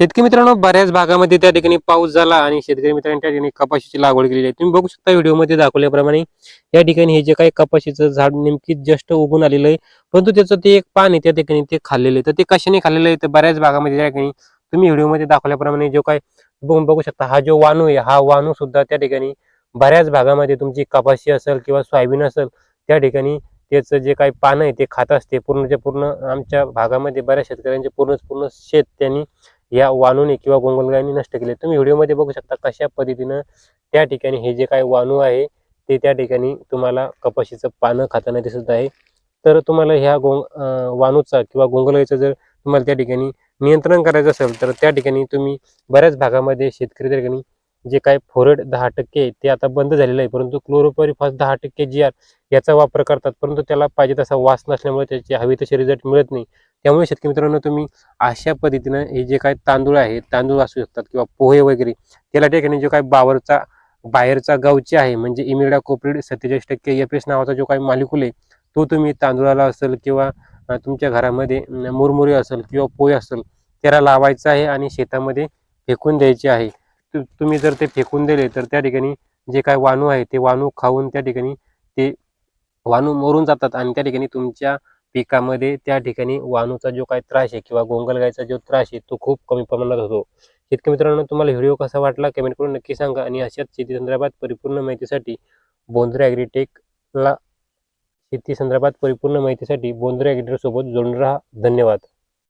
शेतकरी मित्रांनो बऱ्याच भागामध्ये त्या ठिकाणी पाऊस झाला आणि शेतकरी मित्रांनी त्या ठिकाणी कपाशीची लागवड केलेली आहे. तुम्ही बघू शकता व्हिडिओमध्ये दाखवल्याप्रमाणे या ठिकाणी हे जे काही कपाशीचं झाड नेमकी जस्ट उगून आलेलं आहे परंतु त्याचं ते एक पान आहे त्या ठिकाणी ते खाल्लेलं आहे. तर ते कशाने खाल्लेलं आहे तर बऱ्याच भागामध्ये त्या ठिकाणी तुम्ही व्हिडिओमध्ये दाखवल्याप्रमाणे जो काय बघू शकता हा जो वाणू आहे हा वाणू सुद्धा त्या ठिकाणी बऱ्याच भागामध्ये तुमची कपाशी असेल किंवा सोयाबीन असेल त्या ठिकाणी त्याचं जे काही पानं आहे ते खात असते. पूर्णच्या पूर्ण आमच्या भागामध्ये बऱ्याच शेतकऱ्यांचे पूर्णच पूर्ण शेत त्यांनी या वाणूने किंवा गोंगलगायने नष्ट केले. तुम्ही व्हिडिओमध्ये बघू शकता कशा पद्धतीनं त्या ठिकाणी हे जे काय वाणू आहे ते त्या ठिकाणी तुम्हाला कपाशीचं पानं खाताना दिसत आहे. तर तुम्हाला ह्या गोंग वाणूचा किंवा गोंगलगाईचा जर तुम्हाला त्या ठिकाणी नियंत्रण करायचं असेल तर त्या ठिकाणी तुम्ही बऱ्याच भागामध्ये शेतकरी त्या ठिकाणी जे काय फोरेट दहा टक्के आहे ते आता बंद झालेलं आहे परंतु क्लोरोपरिफॉस दहा टक्के जी आर याचा वापर करतात परंतु त्याला पाहिजे तसा वास नसल्यामुळे त्याची हवे तसे रिझल्ट मिळत नाही. त्यामुळे शेतकरी मित्रांनो तुम्ही अशा पद्धतीनं हे जे काय तांदूळ आहे तांदूळ असू शकतात किंवा पोहे वगैरे त्याला ठिकाणी जो काय बावरचा बाहेरचा गावची आहे म्हणजे इमिडा कोपरीड सत्तेचाळीस टक्के एफ एस नावाचा जो काही मालिकुल आहे तो तुम्ही तांदूळाला असेल किंवा तुमच्या घरामध्ये मुरमुरी मुरमुरे असेल किंवा पोहे असेल त्याला लावायचं आहे आणि शेतामध्ये फेकून द्यायचे आहे. तु- तुम्ही जर ते फेकून दिले तर त्या ठिकाणी जे काय वाणू आहे ते वाणू खाऊन त्या ठिकाणी ते वाणू मरून जातात आणि त्या ठिकाणी तुमच्या पिकामध्ये त्या ठिकाणी वाणूचा जो काही त्रास आहे किंवा गोंगलगायचा जो त्रास आहे तो खूप कमी प्रमाणात होतो. शेतकरी मित्रांनो तुम्हाला व्हिडिओ कसा वाटला कमेंट करून नक्की सांगा आणि अशाच शेती संदर्भात परिपूर्ण माहितीसाठी बोंद्रे ॲग्रीटेकला शेती संदर्भात परिपूर्ण माहितीसाठी बोंद्रे ॲग्रीटेकसोबत जोडून राहा. धन्यवाद.